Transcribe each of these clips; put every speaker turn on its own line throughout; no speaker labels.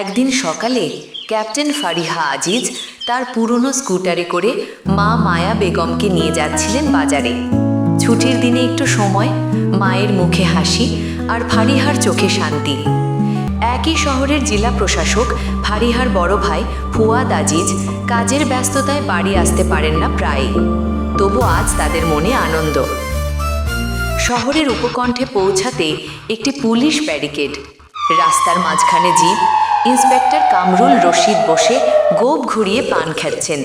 একদিন সকালে ক্যাপ্টেন ফারিহা আজিজ তার পুরনো স্কুটারে করে মা মায়া বেগমকে নিয়ে যাচ্ছিলেন বাজারে। ছুটির দিনে একটু সময়, মায়ের মুখে হাসি আর ফারিহার চোখে শান্তি। একই শহরের জেলা প্রশাসক ফারিহার বড় ভাই ফুয়াদ আজিজ কাজের ব্যস্ততায় বাড়ি আসতে পারেন না প্রায় তবু আজ তাদের মনে আনন্দ। শহরের উপকণ্ঠে পৌঁছাতে একটি পুলিশ ব্যারিকেড রাস্তার মাঝখানে জিপ ইন্সপেক্টর কামরুল রশিদ বসে গোপ ঘুরিয়ে পান খাচ্ছেন।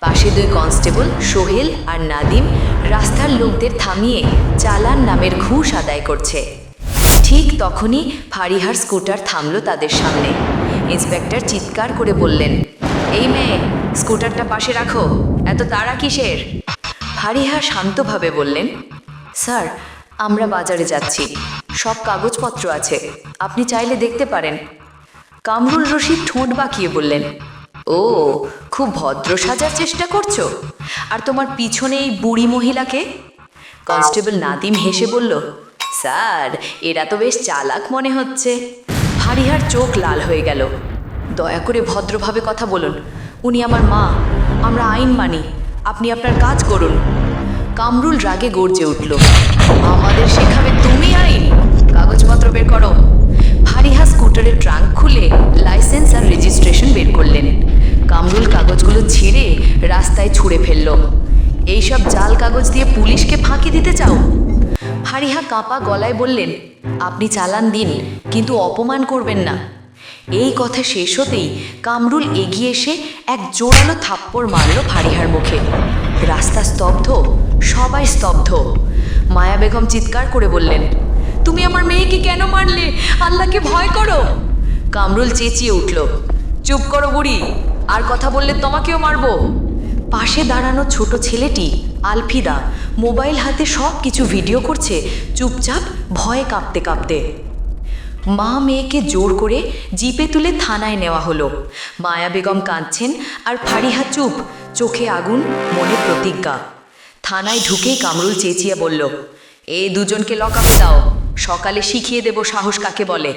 পাশে দুই কনস্টেবল, সোহেল আর নাদিম, রাস্তার লোকদের থামিয়ে চালান নামের ঘুষ আদায় করছে। ঠিক তখনই ফারিহার স্কুটার থামলো তাদের সামনে। ইন্সপেক্টর চিৎকার করে বললেন, এই মেয়ে, স্কুটারটা পাশে রাখো, এত তাড়া কিসের? ফারিহা শান্তভাবে বললেন, স্যার, আমরা বাজারে যাচ্ছি। সব কাগজপত্র আছে। আপনি চাইলে দেখতে পারেন। কামরুল রশিদ ঠোঁট বাঁকিয়ে বললেন, ও, খুব ভদ্র সাজার চেষ্টা করছ। আর তোমার পিছনে এই বুড়ি মহিলাকে? কনস্টেবল নাদিম হেসে বলল, স্যার, এরা তো বেশ চালাক মনে হচ্ছে। ফারিহার চোখ লাল হয়ে গেল। দয়া করে ভদ্রভাবে কথা বলুন। উনি আমার মা। আমরা আইন মানি। আপনি আপনার কাজ করুন। কামরুল রাগে গর্জে উঠল, আমাদের শেখাবে তুমি আইন? কাগজপত্র বের করো। ফারিহা স্কুটারের ট্রাঙ্ক খুলে লাইসেন্স আর রেজিস্ট্রেশন বের করলেন। কামরুল কাগজগুলো ছিঁড়ে রাস্তায় ছুঁড়ে ফেলল। এইসব জাল কাগজ দিয়ে পুলিশকে ফাঁকি দিতে চাও? ফারিহা কাঁপা গলায় বললেন, আপনি চালান দিন, কিন্তু অপমান করবেন না। এই কথা শেষ হতেই কামরুল এগিয়ে এসে এক জোরালো থাপ্পড় মারল ফারিহার মুখে। রাস্তা স্তব্ধ, সবাই স্তব্ধ। মায়া বেগম চিৎকার করে বললেন তুমি আমার মেয়েকে কেন মারলে? আল্লাহকে ভয় করো। কামরুল চেঁচিয়ে উঠল, চুপ করো বুড়ি, আর কথা বললে তোমাকেও মারবো। পাশে দাঁড়ানো ছোট ছেলেটি, আলফিদা, মোবাইল হাতে সব কিছু ভিডিও করছে, চুপচাপ ভয়ে কাঁপতে কাঁপতে। মা মেয়েকে জোর করে জিপে তুলে থানায় নেওয়া হলো। মায়া বেগম কাঁদছেন আর ফারিহা চুপ, চোখে আগুন, মনে প্রতিজ্ঞা। থানায় ঢুকেই কামরুল চেঁচিয়ে বলল, এই দুজনকে লকআপে দাও। সকালে শিখিয়ে দেব সাহস কাকে বলে।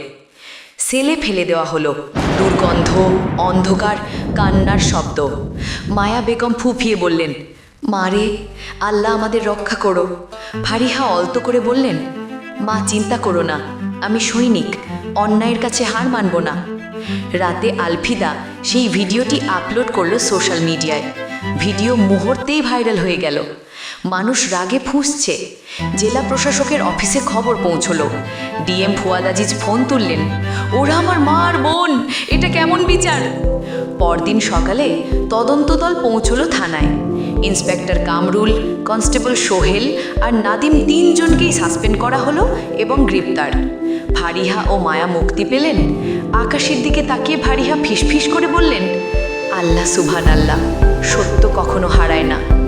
সেলে ফেলে দেওয়া হলো দুর্গন্ধ, অন্ধকার, কান্নার শব্দ। মায়া বেগম ফুফিয়ে বললেন মারে আল্লাহ আমাদের রক্ষা করো। ফারিহা অল্প করে বললেন, মা, চিন্তা করো না, আমি সৈনিক, অন্যায়ের কাছে হার মানব না। রাতে আলফিদা সেই ভিডিওটি আপলোড করল সোশ্যাল মিডিয়ায়। ভিডিও মুহূর্তেই ভাইরাল হয়ে গেল। মানুষ রাগে ফুঁসছে। জেলা প্রশাসকের অফিসে খবর পৌঁছলো। ডিএম ফুয়াদ আজিজ ফোন তুললেন, ওরা আমার মা আর বোন, এটা কেমন বিচার? পরদিন সকালে তদন্ত দল পৌঁছলো থানায়। ইন্সপেক্টর কামরুল, কনস্টেবল সোহেল আর নাদিম তিনজনকেই সাসপেন্ড করা হলো এবং গ্রেপ্তার। ফারিহা ও মায়া মুক্তি পেলেন। আকাশের দিকে তাকিয়ে ফারিহা ফিসফিস করে বললেন, আল্লাহ সুবহান আল্লাহ সত্য কখনো হারায় না।